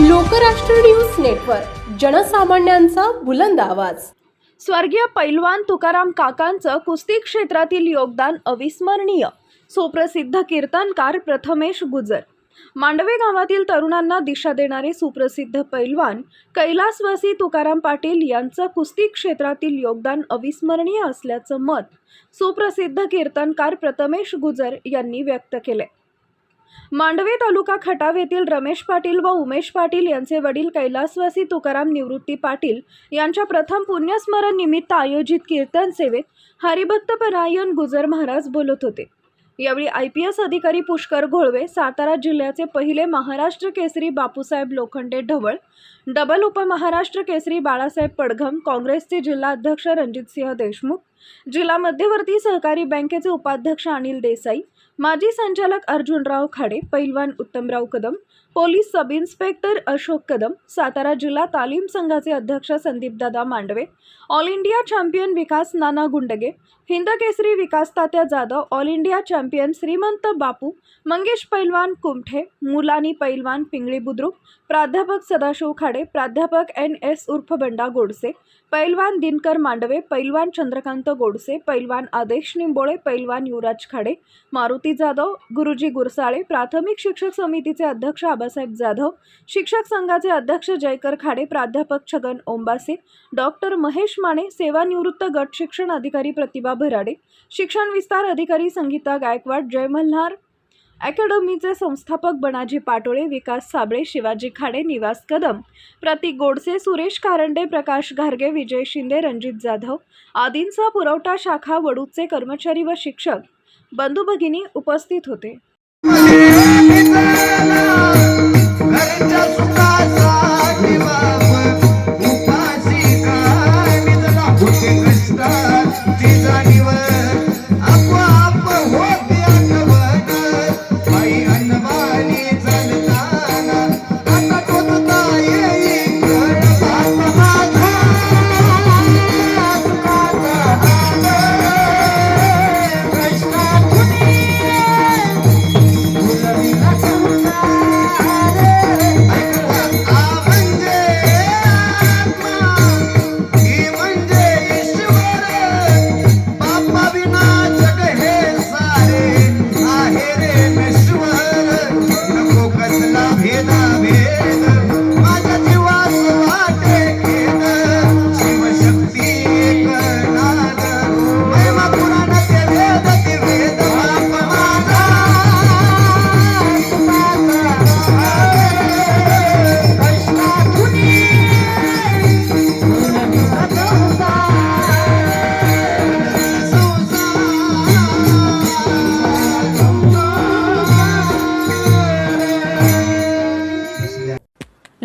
Lokrashtra news network जनसामान्यांचा बुलंद आवाज. स्वर्गीय पैलवान तुकाराम काकांचं कुस्ती क्षेत्रातील योगदान अविस्मरणीय. सुप्रसिद्ध कीर्तनकार प्रथमेश गुजर. मांडवे गावातील तरुणांना दिशा देणारे सुप्रसिद्ध पैलवान कैलासवासी तुकाराम पाटील यांचं कुस्ती क्षेत्रातील योगदान अविस्मरणीय असल्याचं मत सुप्रसिद्ध कीर्तनकार प्रथमेश गुजर यांनी व्यक्त केले मांडवे तालुका खटाव येथील रमेश पाटील व उमेश पाटील यांचे वडील कैलासवासी तुकाराम निवृत्ती पाटील यांच्या प्रथम पुण्यस्मरण निमित्त आयोजित कीर्तन सेवेत हरिभक्त परायण गुजर महाराज बोलत होते. यावेळी आय पी एस अधिकारी पुष्कर घोळवे सातारा जिल्ह्याचे पहिले महाराष्ट्र केसरी बापूसाहेब लोखंडे ढवळ डबल उपमहाराष्ट्र केसरी बाळासाहेब पडघम काँग्रेसचे जिल्हा अध्यक्ष रणजितसिंह देशमुख जिल्हा मध्यवर्ती सहकारी बँकेचे उपाध्यक्ष अनिल देसाई माजी संचालक अर्जुनराव खाडे पैलवान Uttamrao Kadam police sub inspector Ashok Kadam Satara जिल्हा तालीम संघाचे अध्यक्ष Sandipdada Mandve all India champion Vikas Nana Gundage Hind Kesari Vikas Tatya Jadhav all India champion श्रीमंत बापू मंगेश पैलवान कुमठे मुलानी पैलवान पिंगळी बुद्रुक प्राध्यापक सदाशिव खाडे प्राध्यापक एन एस उर्फ बंडा गोडसे पैलवान दिनकर मांडवे पैलवान चंद्रकांत गोडसे पैलवान आदेश निंबोळे पैलवान युवराज खाडे मारुती जाधव गुरुजी गुरसाळे प्राथमिक शिक्षक समितीचे अध्यक्ष आबासाहेब जाधव शिक्षक संघाचे अध्यक्ष जयकर खाडे प्राध्यापक छगन ओंबासे डॉक्टर महेश माने सेवानिवृत्त गट शिक्षण अधिकारी प्रतिभा भराडे शिक्षण विस्तार अधिकारी संगीता गायकवाड जय मल्हार अकॅडमीचे संस्थापक बनाजी पाटोळे विकास साबळे शिवाजी खाडे निवास कदम प्रतीक गोडसे सुरेश कारंडे प्रकाश घारगे विजय शिंदे रणजित जाधव आदींचा पुरवठा शाखा वडूचे कर्मचारी व शिक्षक. बंधू भगिनी उपस्थित होते.